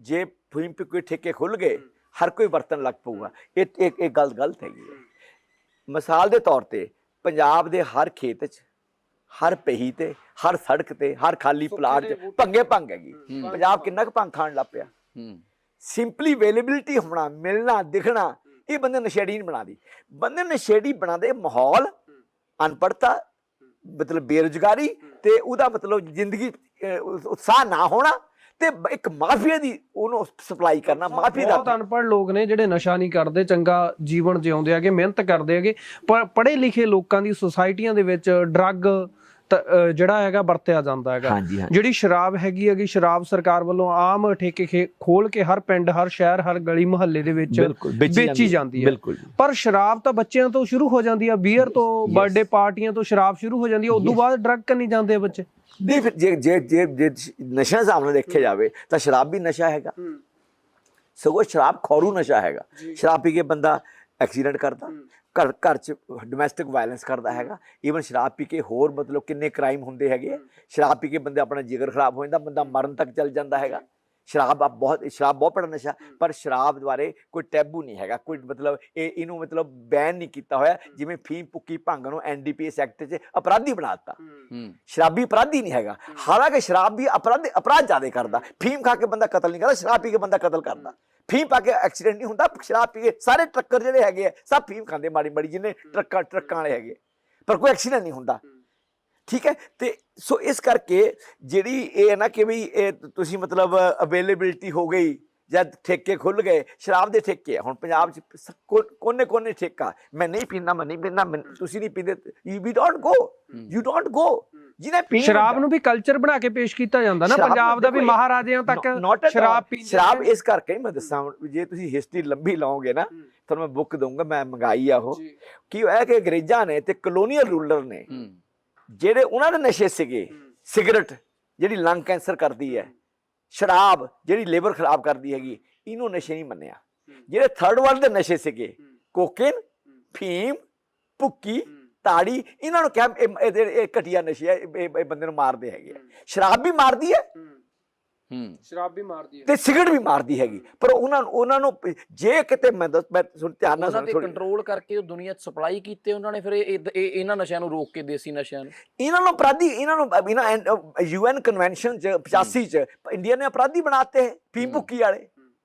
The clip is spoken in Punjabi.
ਜੇ ਫੀਮ ਪੀ ਕੋਈ ਠੇਕੇ ਖੁੱਲ ਗਏ ਹਰ ਕੋਈ ਵਰਤਣ ਲੱਗ ਪਊਗਾ। ਇਹ ਇਹ ਇਹ ਗੱਲ ਗਲਤ ਹੈਗੀ ਹੈ। ਮਿਸਾਲ ਦੇ ਤੌਰ ਤੇ ਪੰਜਾਬ ਦੇ ਹਰ ਖੇਤ 'ਚ ਹਰ ਪਹੀ ਤੇ ਹਰ ਸੜਕ ਤੇ ਹਰ ਖਾਲੀ ਪਲਾਟ 'ਚ ਭੰਗੇ ਭੰਗ ਹੈਗੀ। ਪੰਜਾਬ ਕਿੰਨਾ ਕੁ ਭੰਗ ਖਾਣ ਲੱਗ ਪਿਆ। ਸਿੰਪਲੀ ਅਵੇਲੇਬਿਲਿਟੀ ਹੋਣਾ ਮਿਲਣਾ ਦਿਖਣਾ ਇਹ ਬੰਦੇ ਨਸ਼ੇੜੀ ਨਹੀਂ ਬਣਾਦੀ ਬੰਦੇ ਨੂੰ ਨਸ਼ੇੜੀ ਬਣਾਦੇ ਮਾਹੌਲ ਅਨਪੜਤਾ ਮਤਲਬ ਬੇਰੁਜ਼ਗਾਰੀ ਤੇ ਉਹਦਾ ਮਤਲਬ ਜ਼ਿੰਦਗੀ ਉਤਸ਼ਾਹ ਨਾ ਹੋਣਾ ਤੇ ਇੱਕ ਮਾਫੀਆ ਦੀ ਉਹਨੂੰ ਸਪਲਾਈ ਕਰਨਾ ਮਾਫੀ ਬਹੁਤ ਦਾ ਅਨਪੜ੍ਹ ਲੋਕ ਨੇ ਜਿਹੜੇ ਨਸ਼ਾ ਨਹੀਂ ਕਰਦੇ ਚੰਗਾ ਜੀਵਨ ਜਿਉਂਦੇ ਹੈਗੇ ਮਿਹਨਤ ਕਰਦੇ ਹੈਗੇ ਪਰ ਪੜ੍ਹੇ ਲਿਖੇ ਲੋਕਾਂ ਦੀ ਸੁਸਾਇਟੀਆਂ ਦੇ ਵਿੱਚ ਡਰੱਗ ਜਿਹੜਾ ਹੈਗਾ ਵਰਤਿਆ ਜਾਂਦਾ ਹੈਗਾ। ਜਿਹੜੀ ਸ਼ਰਾਬ ਹੈਗੀ ਹੈਗੀ ਸ਼ਰਾਬ ਸਰਕਾਰ ਵੱਲੋਂ ਆਮ ਠੇਕੇ ਖੋਲ ਕੇ ਹਰ ਪਿੰਡ ਹਰ ਸ਼ਹਿਰ ਹਰ ਗਲੀ ਮੁਹੱਲੇ ਦੇ ਵਿੱਚ ਵੇਚੀ ਜਾਂਦੀ ਹੈ। ਪਰ ਸ਼ਰਾਬ ਤਾਂ ਬੱਚਿਆਂ ਤੋਂ ਸ਼ੁਰੂ ਹੋ ਜਾਂਦੀ ਆ ਬੀਅਰ ਤੋਂ. ਬਰਥਡੇ ਪਾਰਟੀਆਂ ਤੋਂ ਸ਼ਰਾਬ ਸ਼ੁਰੂ ਹੋ ਜਾਂਦੀ ਹੈ। ਉਦੋਂ Yes. ਬਾਅਦ ਡਰੱਗ ਕਰਨੀ ਜਾਂਦੇ ਆ ਬੱਚੇ। ਨਹੀਂ ਫਿਰ ਜੇ ਜੇ ਜੇ ਨਸ਼ਾ ਦੇ ਸਾਹਮਣੇ ਦੇਖਿਆ ਜਾਵੇ ਤਾਂ ਸ਼ਰਾਬ ਵੀ ਨਸ਼ਾ ਹੈਗਾ। ਸਗੋਂ ਸ਼ਰਾਬ ਖੌਰੂ ਨਸ਼ਾ ਹੈਗਾ। ਸ਼ਰਾਬ ਪੀ ਕੇ ਬੰਦਾ ਐਕਸੀਡੈਂਟ ਕਰਦਾ ਘਰ ਘਰ ਚ ਡੋਮੈਸਟਿਕ ਵਾਇਲੈਂਸ ਕਰਦਾ ਹੈਗਾ। ਈਵਨ ਸ਼ਰਾਬ ਪੀ ਕੇ ਹੋਰ ਮਤਲਬ ਕਿੰਨੇ ਕ੍ਰਾਈਮ ਹੁੰਦੇ ਹੈਗੇ। ਸ਼ਰਾਬ ਪੀ ਕੇ ਬੰਦੇ ਆਪਣਾ ਜਿਗਰ ਖਰਾਬ ਹੋ ਜਾਂਦਾ ਬੰਦਾ ਮਰਨ ਤੱਕ ਚੱਲ ਜਾਂਦਾ ਹੈਗਾ। ਸ਼ਰਾਬ ਆ ਬਹੁਤ ਸ਼ਰਾਬ ਬਹੁਤ ਬੜਾ ਨਸ਼ਾ ਪਰ ਸ਼ਰਾਬ ਦੁਆਰੇ ਕੋਈ ਟੈਬੂ ਨਹੀਂ ਹੈਗਾ। ਕੋਈ ਮਤਲਬ ਇਹ ਇਹਨੂੰ ਮਤਲਬ ਬੈਨ ਨਹੀਂ ਕੀਤਾ ਹੋਇਆ। ਜਿਵੇਂ ਫੀਮ ਪੁੱਕੀ ਭੰਗ ਨੂੰ ਐਨਡੀਪੀਐਸ ਐਕਟ 'ਚ ਅਪਰਾਧੀ ਬਣਾਤਾ ਹੂੰ। ਸ਼ਰਾਬੀ ਅਪਰਾਧੀ ਨਹੀਂ ਹੈਗਾ। ਹਾਲਾਂਕਿ ਸ਼ਰਾਬ ਵੀ ਅਪਰਾਧ ਅਪਰਾਧ ਜ਼ਿਆਦਾ ਕਰਦਾ। ਫੀਮ ਖਾ ਕੇ ਬੰਦਾ ਕਤਲ ਨਹੀਂ ਕਰਦਾ ਸ਼ਰਾਬ ਪੀ ਕੇ ਬੰਦਾ ਕਤਲ ਕਰਦਾ। ਫੀਮ ਪਾ ਕੇ ਐਕਸੀਡੈਂਟ ਨਹੀਂ ਹੁੰਦਾ ਸ਼ਰਾਬ ਪੀ ਕੇ ਸਾਰੇ ਟਰੱਕਰ ਜਿਹੜੇ ਹੈਗੇ ਆ ਸਭ ਫੀਮ ਖਾਂਦੇ ਮਾੜੀ ਮਾੜੀ ਜਿੰਨੇ ਟਰੱਕਾਂ ਟਰੱਕਾਂ ਵਾਲੇ ਹੈਗੇ। ਪਰ ਕੋਈ ਐਕਸੀਡੈਂਟ ਨਹੀਂ ਹੁੰਦਾ। ਠੀਕ ਹੈ? ਤੇ ਸੋ ਇਸ ਕਰਕੇ ਜਿਹੜੀ ਇਹ ਹੈ ਨਾ ਕਿ ਵੀ ਇਹ ਤੁਸੀਂ ਮਤਲਬ ਅਵੇਲੇਬਿਲਟੀ ਹੋ ਗਈ ਜਦ ਠੇਕੇ ਖੁੱਲ ਗਏ ਸ਼ਰਾਬ ਦੇ ਠੇਕੇ ਹੁਣ ਪੰਜਾਬ ਚ ਕੋਨੇ ਕੋਨੇ ਠੇਕਾ। ਮੈਂ ਨਹੀਂ ਪੀਂਦਾ ਮੈਂ ਨਹੀਂ ਪੀਂਦਾ ਤੁਸੀਂ ਨਹੀਂ ਪੀਂਦੇ you we don't go you don't go ਜਿਹਨੇ ਪੀਣੀ ਸ਼ਰਾਬ ਨੂੰ ਵੀ ਕਲਚਰ ਬਣਾ ਕੇ ਪੇਸ਼ ਕੀਤਾ ਜਾਂਦਾ ਨਾ ਪੰਜਾਬ ਦਾ ਵੀ ਮਹਾਰਾਜਿਆਂ ਤੱਕ ਸ਼ਰਾਬ. ਪੀਂਦੇ ਸ਼ਰਾਬ। ਇਸ ਕਰਕੇ ਮੈਂ ਦੱਸਾਂ ਹੁਣ, ਜੇ ਤੁਸੀਂ ਹਿਸਟਰੀ ਲੰਬੀ ਲਾਓਗੇ ਨਾ ਤੁਹਾਨੂੰ ਮੈਂ ਬੁੱਕ ਦਊਂਗਾ ਮੈਂ ਮੰਗਾਈ ਆ ਉਹ। ਕੀ ਹੋਇਆ ਕਿ ਅੰਗਰੇਜ਼ਾਂ ਨੇ ਤੇ ਕਲੋਨੀਅਲ ਰੂਲਰ ਨੇ ਜਿਹੜੇ ਉਹਨਾਂ ਦੇ ਨਸ਼ੇ ਸੀਗੇ ਸਿਗਰਟ ਜਿਹੜੀ ਲੰਗ ਕੈਂਸਰ ਕਰਦੀ ਹੈ ਸ਼ਰਾਬ ਜਿਹੜੀ ਲਿਵਰ ਖਰਾਬ ਕਰਦੀ ਹੈਗੀ ਇਹਨੂੰ ਨਸ਼ੇ ਨਹੀਂ ਮੰਨਿਆ। ਜਿਹੜੇ ਥਰਡ ਵਰਲਡ ਦੇ ਨਸ਼ੇ ਸੀਗੇ ਕੋਕੇਨ ਫੀਮ ਭੁੱਕੀ ਤਾੜੀ ਇਹਨਾਂ ਨੂੰ ਕਿਹਾ ਇਹ- ਇਹ ਘਟੀਆ ਨਸ਼ੇ ਹੈ ਇਹ ਬੰਦੇ ਨੂੰ ਮਾਰਦੇ ਹੈਗੇ। ਸ਼ਰਾਬ ਵੀ ਮਾਰਦੀ ਹੈ ਹੂੰ। ਸ਼ਰਾਬ ਵੀ ਮਾਰਦੀ ਤੇ ਸਿਗਰਟ ਵੀ ਮਾਰਦੀ ਹੈਗੀ। ਪਰ ਉਹਨਾਂ ਨੂੰ ਉਹਨਾਂ ਨੂੰ ਜੇ ਕਿਤੇ ਮੈਂ ਦੱਸ ਮੈਂ ਸੁਣ ਧਿਆਨ ਨਾਲ ਉਹਨਾਂ ਸੁਣ ਤੇ ਥੋੜ੍ਹੀ- ਕੰਟਰੋਲ ਕਰਕੇ ਉਹ ਦੁਨੀਆ 'ਚ ਸਪਲਾਈ ਕੀਤੇ ਉਹਨਾਂ ਨੇ ਫਿਰ ਇਹ ਇਹ- ਇਹ- ਇਹਨਾਂ ਨਸ਼ਿਆਂ ਨੂੰ ਰੋਕ ਕੇ ਦੇਸੀ ਨਸ਼ਿਆਂ ਨੂੰ। ਇਹਨਾਂ ਨੂੰ ਅਪਰਾਧੀ ਇਹਨਾਂ ਨੂੰ ਇਹਨਾਂ ਯੂਐਨ ਕਨਵੈਨਸ਼ਨ ਚ 85 ਚ ਇੰਡੀਆ ਨੇ ਅਪਰਾਧੀ ਬਣਾਤੇ ਹੈ ਫੀਮ ਭੁੱਕੀ ਵਾਲੇ।